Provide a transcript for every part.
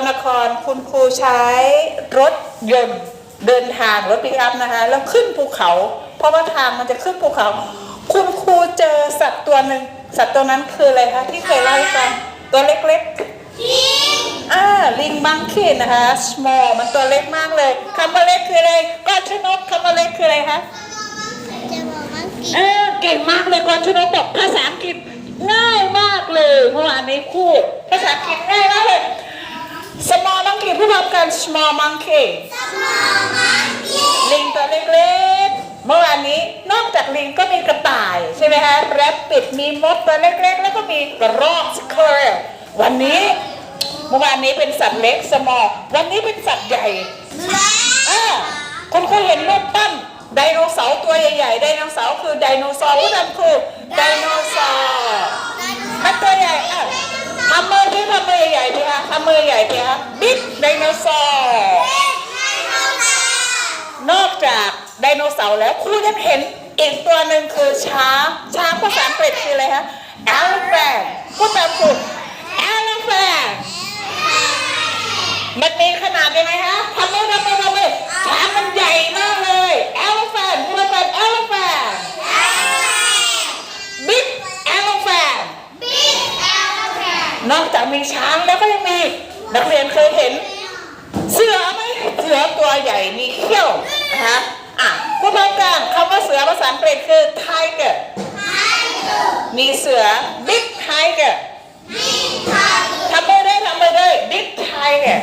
ลนครคุณครูใช้รถยนต์เดินทางรถปิกอัพนะคะแล้วขึ้นภูเขา เพราะว่าทางมันจะขึ้นภูเขา คุณครูเจอสัตว์ตัวหนึ่งสัตว์ตัวนั้นคืออะไรคะที่เคยเล่าให้ฟังตัวเล็กๆอ่าลิงบังคีนะคะ small มันตัวเล็กมากเลยคำว่าเล็กคืออะไรกอนชนกคำว่าเล็กคืออะไรคะจะบอกว่ากี่เออเก่งมากเลยกอนชนกบอกภาษาอังกฤษง่ายมากเลยเมื่อวานนี้พูดภาษาอังกฤษง่ายมากเลย small monkey พูดพร้อมกัน small monkey ลิงตัวเล็กๆ เมื่อวานนี้นอกจากลิงก็มีกระต่ายใช่ไหมคะแรปปิดมีมดตัวเล็กๆ แล้วก็มีกระรอกสเคอร์วันนี้ เมื่อวานนี้เป็นสัตว์เล็ก small วันนี้เป็นสัตว์ใหญ่อ่าคุณเคยเห็นรูปปั้นไดโนเสาร์ตัวใหญ่ๆ ไดโนเสาร์คือไดโนเสาร์ผู้นำคือไดโนเสาร์มันตัวใหญ่อะทำมือที่ทำมือใหญ่ๆดีคะทำมือใหญ่ดีคะบิ๊กไดโนเสาร์นอกจากไดโนเสาร์แล้วครูยังเห็นอีกตัวหนึ่งคือช้างช้างภาษาอังกฤษคืออะไรคะ elephant พูดตามถูก elephant มันมีขนาดยังไงฮะทำมือทำมือทำมือช้างมันใหญ่มากเลย elephant พูดกัน elephant big elephant นอกจากมีช้างแล้วก็ยังมีนักเรียนเคยเห็น เสือไหมเสือตัวใหญ่มีเขี้ยวนะคะอะพูดพร้อมกันคำว่าเสือภาษาอังกฤษคือ tiger มีเสือ big tiger ทำมือได้ทำมือได้ big tiger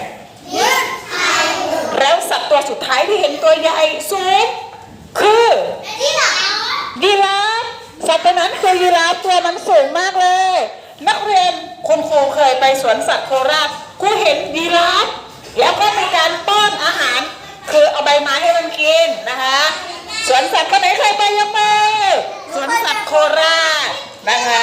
แล้วสัตว์ตัวสุดท้ายที่เห็นตัวใหญ่สูงคือยีราฟสัตว์ตัวนั้นคือยีราฟตัวมันสูงมากเลย นักเรียนคุณครูเคยไปสวนสัตว์โคราชครูเห็นยีราฟแล้วก็มีการป้อนอาหาร คือเอาใบไม้ให้มันกินนะคะ สวนสัตว์คนไหนเคยไปยกมือสวนสัตว์โคราชนะคะ